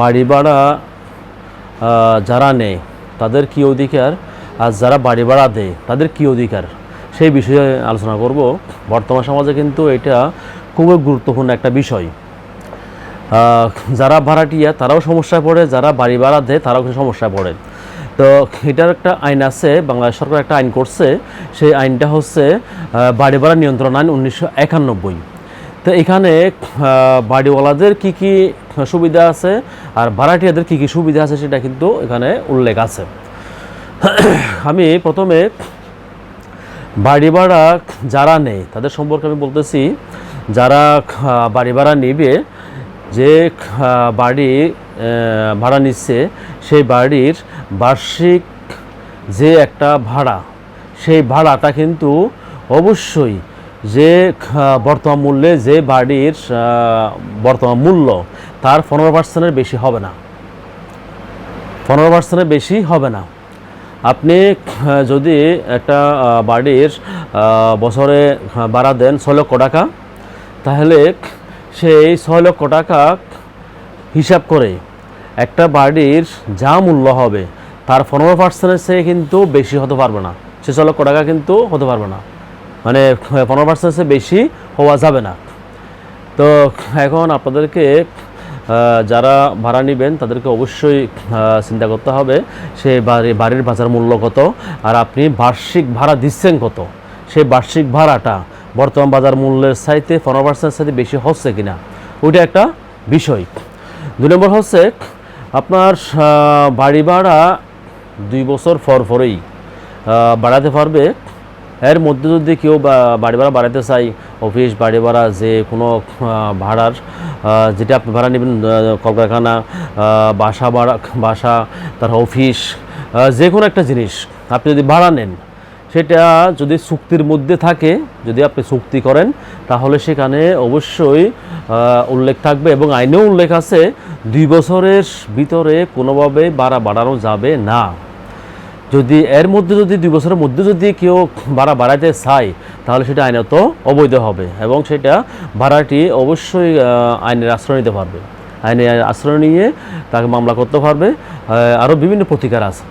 বাড়ি ভাড়া যারা নেয়, তাদের কী অধিকার? আর যারা বাড়ি ভাড়া দেয়, তাদের কী অধিকার? সেই বিষয়ে আলোচনা করব। বর্তমান সমাজে কিন্তু এটা খুবই গুরুত্বপূর্ণ একটা বিষয়। যারা ভাড়াটিয়া, তারাও সমস্যায় পড়ে, যারা বাড়ি ভাড়া দেয়, তারাও কিন্তু সমস্যায় পড়ে। তো এটার একটা আইন আছে, বাংলাদেশ সরকার একটা আইন করছে। সেই আইনটা হচ্ছে বাড়ি ভাড়া নিয়ন্ত্রণ আইন উনিশশো একানব্বই। তো এখানে বাড়িওয়ালাদের কি কি সুবিধা আছে আর ভাড়াটিয়াদের কি কি সুবিধা আছে সেটা কিন্তু এখানে উল্লেখ আছে। আমি প্রথমে বাড়ি ভাড়া যারা নেই তাদের সম্পর্কে আমি বলতেছি, যারা বাড়ি ভাড়া নেবে, যে বাড়ি ভাড়া নিচ্ছে, সেই বাড়ির বার্ষিক যে একটা ভাড়া, সেই ভাড়াটা কিন্তু অবশ্যই যে বর্তমান মূল্যে যে বাড়ির বর্তমান মূল্য, তার পনেরো পার্সেন্টের বেশি হবে না। পনেরো পার্সেন্টের বেশি হবে না। আপনি যদি একটা বাড়ির বছরে ভাড়া দেন ছয় লক্ষ টাকা, তাহলে সেই ছয় লক্ষ টাকা হিসাব করে একটা বাড়ির যা মূল্য হবে, তার পনেরো পার্সেন্টের চেয়ে কিন্তু বেশি হতে পারবে না। সে ছয় লক্ষ টাকা কিন্তু হতে পারবে না। মানে পনেরো পার্সেন্টের বেশি হওয়া যাবে না। তো এখন আপনাদেরকে যারা ভাড়া নেবেন, তাদেরকে অবশ্যই চিন্তা করতে হবে সে বাড়ি, বাড়ির বাজার মূল্য কত, আর আপনি বার্ষিক ভাড়া দিচ্ছেন কত? সেই বার্ষিক ভাড়াটা বর্তমান বাজার মূল্যের চাইতে পনেরো পার্সেন্ট সাথে বেশি হচ্ছে কি না ওইটা একটা বিষয়। দুই নম্বর হচ্ছে, আপনার বাড়ি ভাড়া দুই বছর পর পরেই বাড়াতে পারবে এর মধ্যে যদি কেউ বাড়ি ভাড়া বাড়াতে চাই অফিস, বাড়ি ভাড়া, যে কোনো ভাড়ার যেটা আপনি ভাড়া নেবেন কলকারখানা বাসা ভাড়া, বাসা, তার অফিস যে কোনো একটা জিনিস, আপনি যদি ভাড়া নেন, সেটা যদি চুক্তির মধ্যে থাকে, যদি আপনি চুক্তি করেন, তাহলে সেখানে অবশ্যই উল্লেখ থাকবে এবং আইনেও উল্লেখ আছে, দুই বছরের ভিতরে কোনোভাবে ভাড়া বাড়ানো যাবে না। যদি এর মধ্যে যদি দুই বছরের মধ্যে যদি কেউ ভাড়া বাড়াতে চায়, তাহলে সেটা আইনত অবৈধ হবে এবং সেটা ভাড়াটি অবশ্যই আইনের আশ্রয় নিতে পারবে। আইনে আশ্রয় নিয়ে তাকে মামলা করতে পারবে। আরও বিভিন্ন প্রতিকার আছে।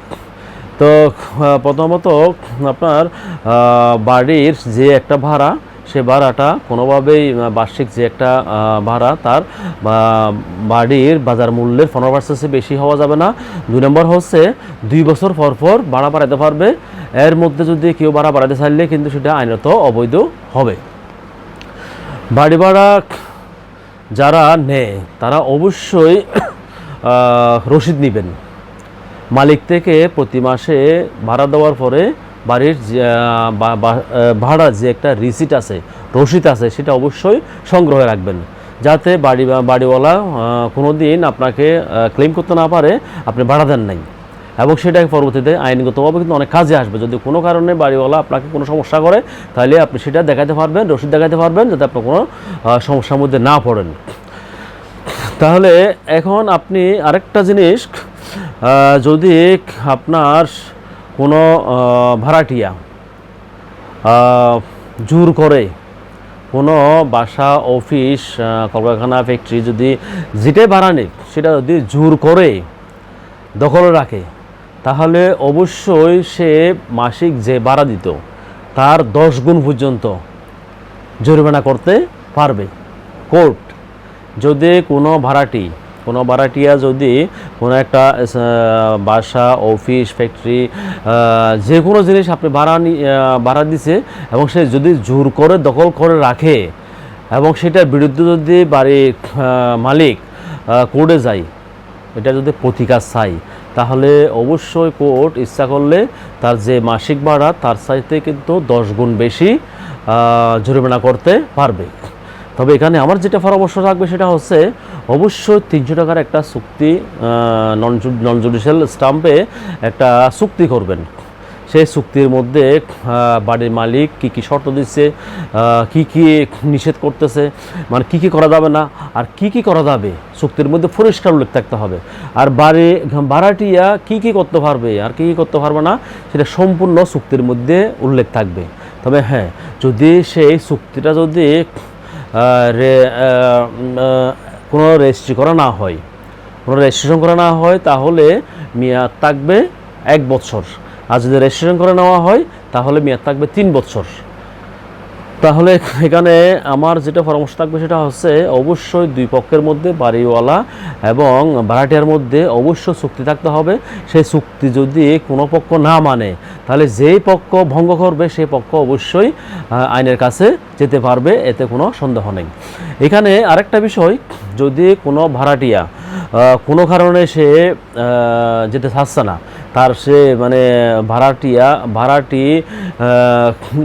তো প্রথমত আপনার বাড়ির যে একটা ভাড়া সে ভাড়াটা কোনোভাবেই বার্ষিক যে একটা ভাড়া, তার বাড়ির বাজার মূল্যের পনেরো পার্সেন্টের বেশি হওয়া যাবে না। দুই নম্বর হচ্ছে, দুই বছর পর পর ভাড়া বাড়াতে পারবে। এর মধ্যে যদি কেউ ভাড়া বাড়াতে চাইলে কিন্তু সেটা আইনত অবৈধ হবে। বাড়ি ভাড়া যারা নেয়, তারা অবশ্যই রসিদ নেবেন। মালিক থেকে প্রতি মাসে ভাড়া দেওয়ার পরে বাড়ির ভাড়ার যে একটা রিসিট আছে, রসিদ আছে, সেটা অবশ্যই সংগ্রহে রাখবেন। যাতে বাড়ি, বাড়িওয়ালা কোনো দিন আপনাকে ক্লেম করতে না পারে, আপনি ভাড়া দেন নাই। এবং সেটা পরবর্তীতে আইনগতভাবে কিন্তু অনেক কাজে আসবে। যদি কোনো কারণে বাড়িওয়ালা আপনাকে কোনো সমস্যা করে, তাহলে আপনি সেটা দেখাতে পারবেন, রসিদ দেখাতে পারবেন, যাতে আপনার কোনো সমস্যার মধ্যে না পড়েন। তাহলে এখন আপনি আরেকটা জিনিস যদি আপনার কোনো ভাড়াটিয়া জোর করে কোনো বাসা, অফিস কলকারখানা ফ্যাক্টরি যদি যেটাই ভাড়া নেই সেটা যদি জোর করে দখলে রাখে, তাহলে অবশ্যই সে মাসিক যে ভাড়া দিত, তার দশ গুণ পর্যন্ত জরিমানা করতে পারবে। কোর্ট, যদি কোনো ভাড়াটি কোনো ভাড়াটিয়া যদি কোনো একটা বাসা, অফিস, ফ্যাক্টরি যে কোনো জিনিস আপনি ভাড়া ভাড়া দিছে এবং সে যদি জোর করে দখল করে রাখে এবং সেটার বিরুদ্ধে যদি বাড়ির মালিক কোর্টে যায়, এটা যদি প্রতিকার চাই, তাহলে অবশ্যই কোর্ট ইচ্ছা করলে তার যে মাসিক ভাড়া তার চাইতে কিন্তু দশ গুণ বেশি জরিমানা করতে পারবে। তবে এখানে আমার যেটা পরামর্শ থাকবে সেটা হচ্ছে অবশ্যই তিনশো টাকার একটা চুক্তি নন নন জুডিশিয়াল স্টাম্পে একটা চুক্তি করবেন। সেই চুক্তির মধ্যে বাড়ির মালিক কি কি শর্ত দিচ্ছে কি কি নিষেধ করতেছে মানে কি কি করা যাবে না, আর কি কি করা যাবে, চুক্তির মধ্যে পরিষ্কার উল্লেখ থাকতে হবে। আর বাড়ি, ভাড়াটিয়া কি কি করতে পারবে, আর কি কি করতে পারবে না, সেটা সম্পূর্ণ চুক্তির মধ্যে উল্লেখ থাকবে। তবে হ্যাঁ যদি সেই চুক্তিটা যদি কোনো রেজিস্ট্রি করা না হয়। কোনো রেজিস্ট্রেশন করা না হয়, তাহলে মেয়াদ থাকবে এক বছর। আর যদি রেজিস্ট্রেশন করে নেওয়া হয়, তাহলে মেয়াদ থাকবে তিন বছর। তাহলে এখানে আমার যেটা পরামর্শ থাকবে সেটা হচ্ছে অবশ্যই দুই পক্ষের মধ্যে বাড়িওয়ালা এবং ভাড়াটিয়ার মধ্যে অবশ্যই চুক্তি থাকতে হবে। সেই চুক্তি যদি কোনো পক্ষ না মানে তাহলে যেই পক্ষ ভঙ্গ করবে সেই পক্ষ অবশ্যই আইনের কাছে যেতে পারবে, এতে কোনো সন্দেহ নেই। এখানে আরেকটা বিষয়, যদি কোনো ভাড়াটিয়া কোনো কারণে সে যেতে চাচ্ছে না, তার সে মানে ভাড়াটিয়া, ভাড়াটি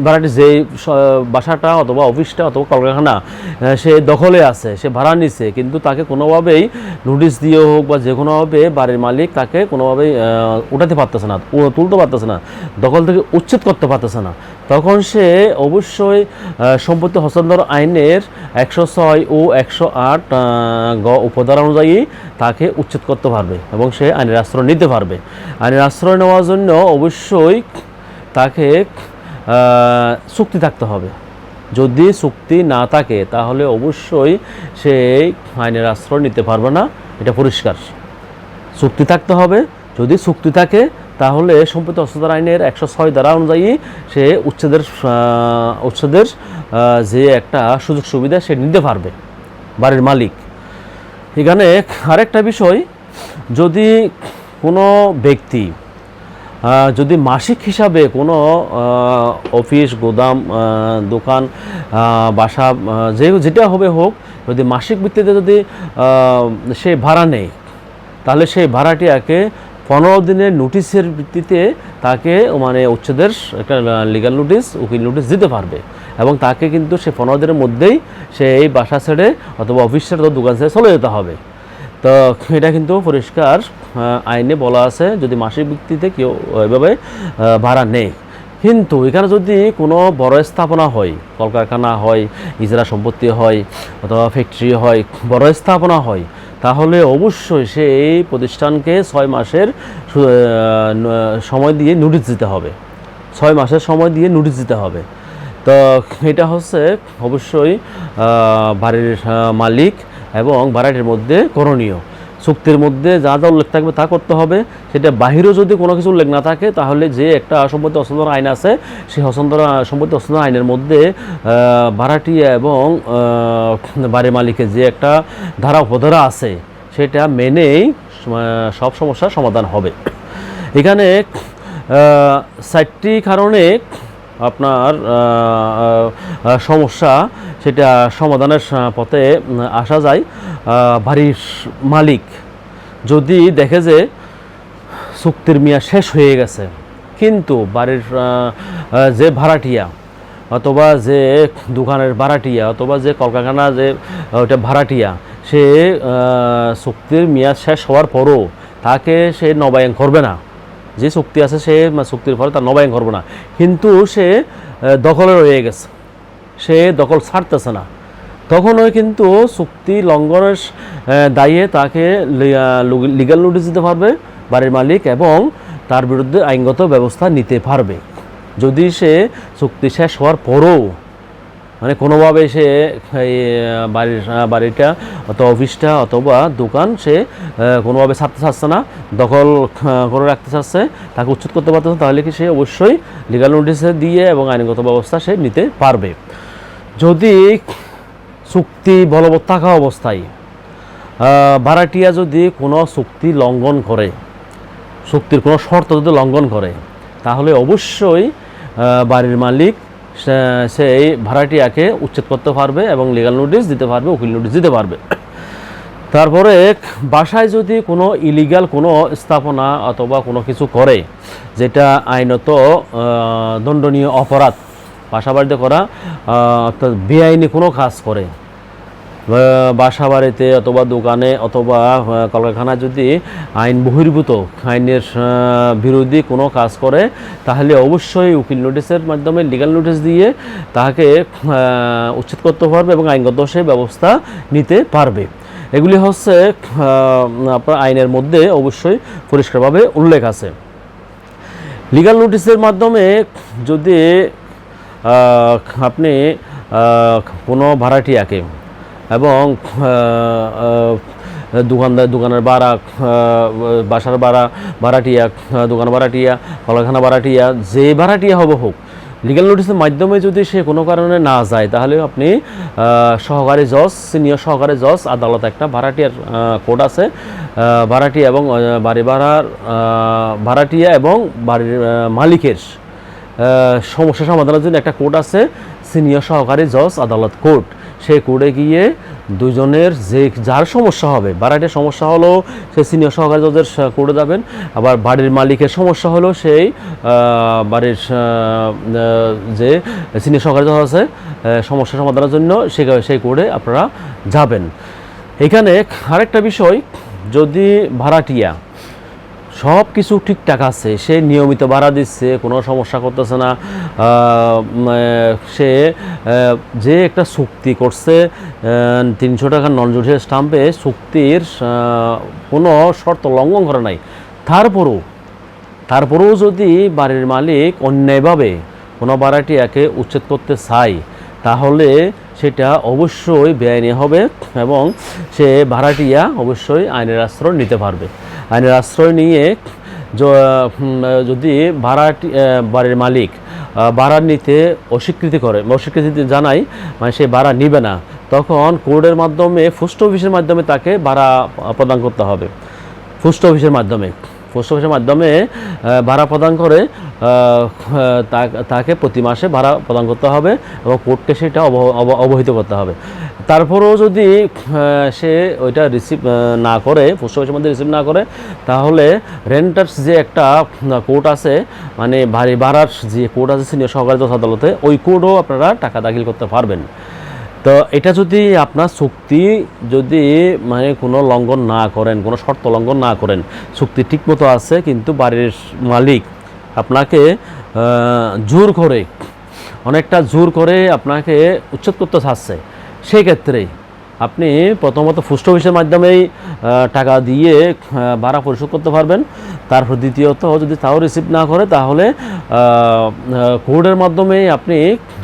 ভাড়াটি যেই স- বাসাটা অথবা অফিসটা অথবা কলকারখানা সে দখলে আছে, সে ভাড়া নিছে, কিন্তু তাকে কোনোভাবেই নোটিশ দিয়ে হোক বা যে কোনোভাবে বাড়ির মালিক তাকে কোনোভাবেই উঠাতে পারতেছে না তুলতে পারতেছে না, দখল থেকে উচ্ছেদ করতে পারতেছে না। তখন সে অবশ্যই সম্পত্তি হস্তান্তর আইনের একশো ছয় ও একশো আট গ উপধারা অনুযায়ী তাকে উচ্ছেদ করতে পারবে এবং সে আইনের আশ্রয় নিতে পারবে। আইনের আশ্রয় নেওয়ার জন্য অবশ্যই তাকে চুক্তি থাকতে হবে। যদি চুক্তি না থাকে, তাহলে অবশ্যই সে আইনের আশ্রয় নিতে পারবে না। এটা পরিষ্কার। চুক্তি থাকতে হবে। যদি চুক্তি থাকে তাহলে সম্পত্তি হস্তান্তর আইনের একশো ছয় ধারা অনুযায়ী সে উচ্ছেদের উচ্ছেদের যে একটা সুযোগ সুবিধা সে নিতে পারবে, বাড়ির মালিক। এখানে আরেকটা বিষয়, যদি কোনো ব্যক্তি যদি মাসিক হিসাবে কোনো অফিস, গোদাম দোকান বাসা যে যেটা হবে হোক, যদি মাসিক ভিত্তিতে যদি সে ভাড়া নেয়, তাহলে সেই ভাড়াটিয়াকে পনেরো দিনের নোটিশের ভিত্তিতে তাকে মানে উচ্ছেদের একটা লিগাল নোটিশ উকিল নোটিশ দিতে পারবে। এবং তাকে কিন্তু সে পনেরো দিনের মধ্যেই সে এই বাসা ছেড়ে অথবা অফিস ছেড়ে দোকান ছেড়ে চলে যেতে হবে। তো এটা কিন্তু পরিষ্কার আইনে বলা আছে, যদি মাসিক ভিত্তিতে কেউ এভাবে ভাড়া নেই কিন্তু এখানে যদি কোনো বড় স্থাপনা হয়, কলকারখানা হয়, ইজরা সম্পত্তি হয়, অথবা ফ্যাক্টরি হয়, বড় স্থাপনা হয় তাহলে অবশ্যই সে এই প্রতিষ্ঠানকে ছয় মাসের সময় দিয়ে নোটিশ দিতে হবে। ছয় মাসের সময় দিয়ে নোটিশ দিতে হবে। তো এটা হচ্ছে অবশ্যই বাড়ির মালিক এবং ভাড়াটির মধ্যে করণীয়। চুক্তির মধ্যে যা যা উল্লেখ থাকবে তা করতে হবে। সেটা বাহিরেও যদি কোনো কিছু উল্লেখ না থাকে, তাহলে যে একটা সম্পত্তি হস্তান্তর আইন আছে, সেই হস্তান্তর সম্পত্তি হস্তান্তর আইনের মধ্যে ভাড়াটিয়া এবং বাড়ির মালিকের যে একটা ধারা উপধারা আছে, সেটা মেনেই সব সমস্যার সমাধান হবে। এখানে চারটি কারণে আপনার সমস্যা সেটা সমাধানের পথে আসা যায়। বাড়ির মালিক যদি দেখে যে চুক্তির মিয়া শেষ হয়ে গেছে, কিন্তু বাড়ির যে ভাড়াটিয়া অথবা যে দোকানের ভাড়াটিয়া অথবা যে কলকারখানা যে ওটা ভাড়াটিয়া, সে চুক্তির মেয়াদ শেষ হওয়ার পরও তাকে সে নবায়ন করবে না। যে চুক্তি আছে সে চুক্তির ফলে তার নবায়ন করবে না। কিন্তু সে দখলে রয়ে গেছে। সে দখল ছাড়তেছে না। তখন ওই কিন্তু চুক্তি লঙ্ঘনের দায়ে তাকে লিগাল নোটিশ দিতে পারবে, বাড়ির মালিক এবং তার বিরুদ্ধে আইনগত ব্যবস্থা নিতে পারবে। যদি সে চুক্তি শেষ হওয়ার পরও মানে কোনোভাবে সে বাড়ির বাড়িটা অথবা অফিসটা অথবা দোকান সে কোনোভাবে ছাড়তে চাচ্ছে না, দখল করে রাখতে চাচ্ছে, তাকে উচ্ছেদ করতে পারতেছে তাহলে কি সে অবশ্যই লিগাল নোটিশে দিয়ে এবং আইনগত ব্যবস্থা সে নিতে পারবে। যদি চুক্তি বলবৎ থাকা অবস্থায় ভাড়াটিয়া যদি কোনো চুক্তি লঙ্ঘন করে, চুক্তির কোনো শর্ত যদি লঙ্ঘন করে, তাহলে অবশ্যই বাড়ির মালিক সে- সেই ভাড়াটিয়াকে উচ্ছেদ করতে পারবে এবং লিগাল নোটিশ দিতে পারবে, উকিল নোটিশ দিতে পারবে। তারপরে বাসায় যদি কোনো ইলিগাল কোনো স্থাপনা অথবা কোনো কিছু করে, যেটা আইনত দণ্ডনীয় অপরাধ, বাসা বাড়িতে করা অর্থাৎ বেআইনি কোনো কাজ করে বাসা বাড়িতে অথবা দোকানে অথবা আহ, কলকারখানায় যদি আইন বহির্ভূত আইনের বিরোধী কোনো কাজ করে তাহলে অবশ্যই উকিল নোটিশের মাধ্যমে লিগাল নোটিশ দিয়ে তাকে উচ্ছেদ করতে পারবে এবং আইনগত সে ব্যবস্থা নিতে পারবে। এগুলি হচ্ছে আপনার আইনের মধ্যে অবশ্যই পরিষ্কারভাবে উল্লেখ আছে। লিগাল নোটিশের মাধ্যমে যদি আপনি কোনো ভাড়াটিয়াকে এবং দোকানদার, দোকানের ভাড়া বাসার ভাড়া ভাড়াটিয়া দোকান ভাড়াটিয়া, কলকারখানা ভাড়াটিয়া, যে ভাড়াটিয়া হবে হোক লিগ্যাল নোটিসের মাধ্যমে যদি সে কোনো কারণে না যায়, তাহলে আপনি সহকারী জজ সিনিয়র সহকারী জজ, আদালত একটা ভাড়াটিয়ার কোড আছে ভাড়াটিয়া এবং বাড়ি ভাড়ার ভাড়াটিয়া এবং বাড়ির মালিকের সমস্যা সমাধানের জন্য একটা কোড আছে সিনিয়র সহকারী জজ, আদালত কোর্ট সেই কোর্টে গিয়ে দুজনের যে যার সমস্যা হবে ভাড়াটির সমস্যা হলো সে সিনিয়র সহকারী জজের কোর্টে যাবেন, আবার বাড়ির মালিকের সমস্যা হলো সেই বাড়ির যে সিনিয়র সহকারী জজ আছে সমস্যা সমাধানের জন্য সে, সেই কোর্টে আপনারা যাবেন। এখানে আরেকটা বিষয়, যদি ভাড়াটিয়া সব কিছু ঠিকঠাক আছে, সে নিয়মিত ভাড়া দিচ্ছে, কোনো সমস্যা করতেছে না। সে যে একটা চুক্তি করছে তিনশো টাকার নন স্টাম্পে চুক্তির কোনো শর্ত লঙ্ঘন করে নাই। তারপরও, তারপরেও যদি বাড়ির মালিক অন্যায়ভাবে কোনো ভাড়াটিয়াকে উচ্ছেদ করতে চায়, তাহলে সেটা অবশ্যই বেআইনি হবে এবং সে ভাড়াটিয়া অবশ্যই আইনের আশ্রয় নিতে পারবে। আইনের আশ্রয় নিয়ে যদি ভাড়াটি বাড়ির মালিক ভাড়া নিতে অস্বীকৃতি করে অস্বীকৃতি জানায় মানে সে ভাড়া নিবে না, তখন কোর্টের মাধ্যমে, পোস্ট অফিসের মাধ্যমে তাকে ভাড়া প্রদান করতে হবে। পোস্ট অফিসের মাধ্যমে। পোস্ট অফিসের মাধ্যমে ভাড়া প্রদান করে তাকে প্রতি মাসে ভাড়া প্রদান করতে হবে এবং কোর্টকে সেটা অব- অব- অবহিত করতে হবে। তারপরেও যদি সে ওইটা রিসিভ না করে পোস্ট অফিসের মধ্যে রিসিভ না করে, তাহলে রেন্টার্স যে একটা কোর্ট আছে মানে ভারী ভাড়ার যে কোর্ট আছে সিনিয়র সহকারী জজ আদালতে ওই কোর্টও আপনারা টাকা দাখিল করতে পারবেন। তো এটা যদি আপনার চুক্তি যদি মানে কোনো লঙ্ঘন না করেন, কোনো শর্ত লঙ্ঘন না করেন, চুক্তি ঠিকমতো আছে, কিন্তু বাড়ির মালিক আপনাকে জোর করে, অনেকটা জোর করে আপনাকে উচ্ছেদ করতে চাচ্ছে, সেই ক্ষেত্রে আপনি প্রথমত পোস্ট অফিসের মাধ্যমেই টাকা দিয়ে ভাড়া পরিশোধ করতে পারবেন। তারপর দ্বিতীয়ত যদি তাও রিসিভ না করে, তাহলে কোর্টের মাধ্যমেই আপনি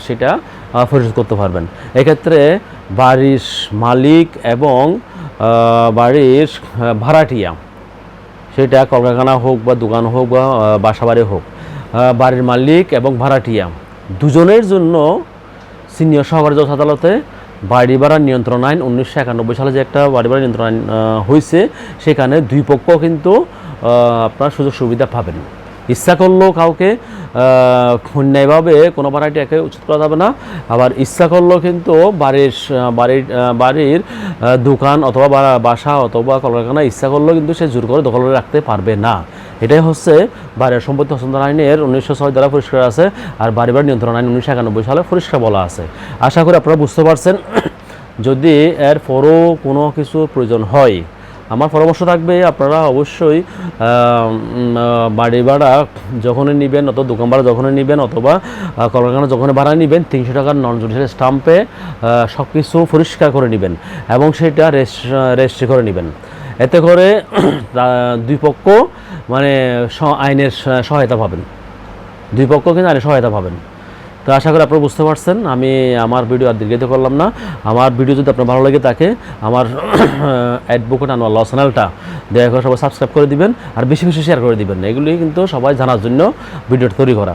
সেটা পরিশোধ করতে পারবেন। এক্ষেত্রে বাড়ির মালিক এবং বাড়ির ভাড়াটিয়া সেটা কলকারখানা হোক বা দোকান হোক বা আহ, বাসা বাড়ি হোক বাড়ির মালিক এবং ভাড়াটিয়া দুজনের জন্য সিনিয়র সহকারী জজ আদালতে বাড়ি ভাড়া নিয়ন্ত্রণ আইন উনিশশো একানব্বই সালে যে একটা বাড়ি ভাড়া নিয়ন্ত্রণ আইন হয়েছে সেখানে দুই পক্ষ কিন্তু আপনার সুযোগ সুবিধা পাবেন। ইচ্ছা করলেও কাউকে অন্যায়ভাবে কোনো ভাড়াটিয়াকে উচিত করা যাবে না। আবার ইচ্ছা করলেও কিন্তু বাড়ির বাড়ির বাড়ির দোকান অথবা বাসা অথবা কলকারখানা ইচ্ছা করলেও কিন্তু সে জোর করে দখল করে রাখতে পারবে না। এটাই হচ্ছে বাড়ির সম্পত্তি হস্তান্তর আইনের উনিশশো ছয় দ্বারা পরিষ্কার আছে আর বাড়ি বাড়ি নিয়ন্ত্রণ আইন উনিশশো একানব্বই সালে পরিষ্কার বলা আছে। আশা করি আপনারা বুঝতে পারছেন। যদি এর পরও কোনো কিছু প্রয়োজন হয় আমার পরামর্শ থাকবে, আপনারা অবশ্যই বাড়ি ভাড়া যখনই নেবেন, অথবা দোকান ভাড়া যখনই নেবেন, অথবা কলকারখানা যখনই ভাড়া নেবেন, তিনশো টাকার নন জুডিশিয়াল স্টাম্পে সব কিছু পরিষ্কার করে নেবেন এবং সেটা রেজিস্ট্রি করে নেবেন। এতে করে দুই পক্ষ মানে আইনের সহায়তা পাবেন। দুই পক্ষ কিন্তু আইনের সহায়তা পাবেন। তো আশা করি আপনারা বুঝতে পারছেন, আমি আমার ভিডিও আর দীর্ঘিত করলাম না। আমার ভিডিও যদি আপনার ভালো লাগে থাকে আমার অ্যাডভোকেট আনোয়ার ল চ্যানেলটা দয়া করে সবাই সাবস্ক্রাইব করে দিবেন আর বেশি বেশি শেয়ার করে দিবেন। এগুলি কিন্তু সবাই জানার জন্য ভিডিওটা তৈরি করা।